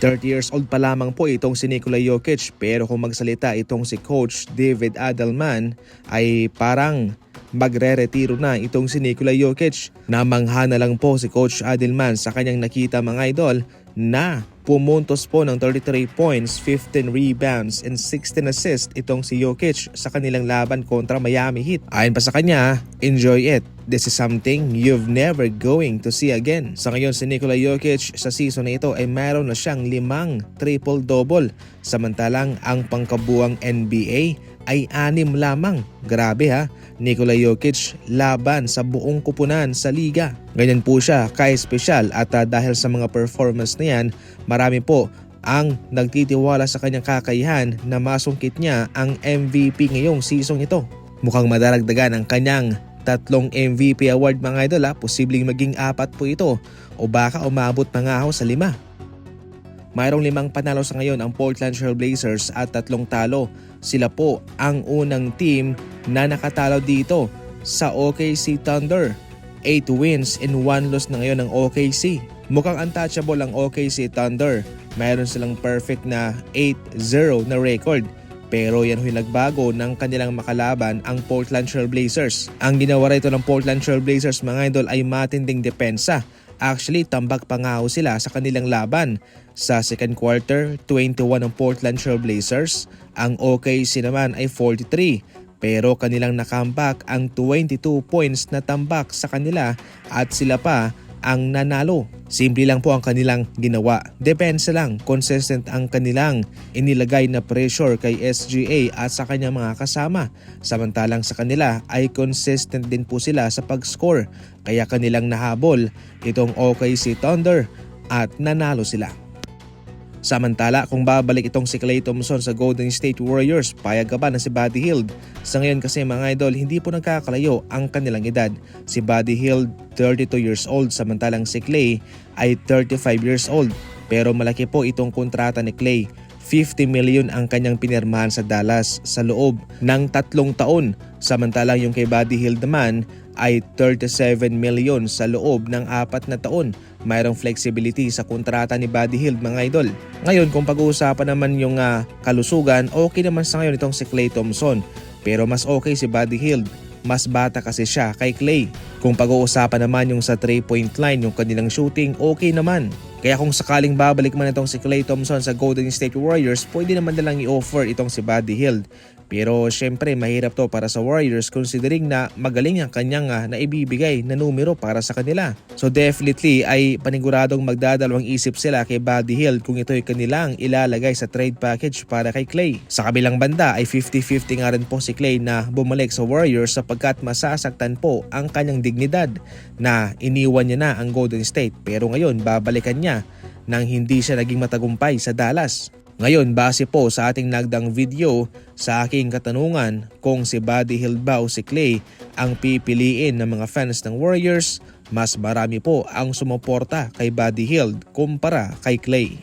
30 years old pa lamang po itong si Nikola Jokic pero kung magsalita itong si Coach David Adelman ay parang magre-retiro na itong si Nikola Jokic. Namangha na lang po si Coach Adelman sa kanyang nakita mga idol na pumuntos po ng 33 points, 15 rebounds, and 16 assists itong si Jokic sa kanilang laban kontra Miami Heat. Ayon pa sa kanya, enjoy it. This is something you've never going to see again. Sa ngayon si Nikola Jokic sa season na ito ay meron na siyang limang triple-double samantalang ang pangkabuang NBA ay anim lamang. Grabe ha, Nikola Jokic laban sa buong kupunan sa liga. Ganyan po siya ka-espesyal at ah, dahil sa mga performance na yan, marami po ang nagtitiwala sa kanyang kakayahan na masungkit niya ang MVP ngayong season ito. Mukhang madaragdagan ang kanyang tatlong MVP award mga idol ha, posibleng maging apat po ito o baka umabot pa nga ako sa lima. Mayroong limang panalo sa ngayon ang Portland Trail Blazers at tatlong talo. Sila po ang unang team na nakatalo dito sa OKC Thunder. 8 wins and 1 loss na ngayon ng OKC. Mukhang untouchable ang OKC Thunder. Mayroon silang perfect na 8-0 na record. Pero yan huy nagbago ng kanilang makalaban ang Portland Trail Blazers. Ang ginawa rito ng Portland Trail Blazers mga idol ay matinding depensa. Actually, tambak pa nga ho sila sa kanilang laban. Sa second quarter, 21 ang Portland Trail Blazers. Ang OKC naman ay 43. Pero kanilang nakambak ang 22 points na tambak sa kanila at sila pa ang nanalo. Simple lang po ang kanilang ginawa. Depensa lang, consistent ang kanilang inilagay na pressure kay SGA at sa kanyang mga kasama. Samantalang sa kanila ay consistent din po sila sa pag-score. Kaya kanilang nahabol itong OKC Thunder at nanalo sila. Samantala, kung babalik itong si Klay Thompson sa Golden State Warriors, payag ka ba na si Buddy Hield? Sa ngayon kasi mga idol, hindi po nagkakalayo ang kanilang edad. Si Buddy Hield, 32 years old, samantalang si Klay ay 35 years old. Pero malaki po itong kontrata ni Klay. 50 million ang kanyang pinirmahan sa Dallas sa loob ng tatlong taon. Samantalang yung kay Buddy Hield naman ay 37 million sa loob ng apat na taon. Mayroong flexibility sa kontrata ni Buddy Hield mga idol. Ngayon kung pag-uusapan naman yung ah, kalusugan, okay naman sa ngayon itong si Klay Thompson. Pero mas okay si Buddy Hield. Mas bata kasi siya kay Clay. Kung pag-uusapan naman yung sa 3-point line, yung kanilang shooting, okay naman. Kaya kung sakaling babalik man itong si Klay Thompson sa Golden State Warriors, pwede naman nilang i-offer itong si Buddy Hield. Pero syempre mahirap to para sa Warriors considering na magaling ang kanyang uh, naibibigay na numero para sa kanila. So definitely ay paniguradong magdadalawang isip sila kay Buddy Hield kung ito'y kanilang ilalagay sa trade package para kay Clay. Sa kabilang banda ay 50-50 nga rin po si Clay na bumalik sa Warriors sapagkat masasaktan po ang kanyang dignidad na iniwan niya na ang Golden State pero ngayon babalikan niya nang hindi siya naging matagumpay sa Dallas. Ngayon, base po sa ating nagdang video, sa aking katanungan kung si Buddy Hield ba o si Clay ang pipiliin ng mga fans ng Warriors, mas marami po ang sumuporta kay Buddy Hield kumpara kay Clay.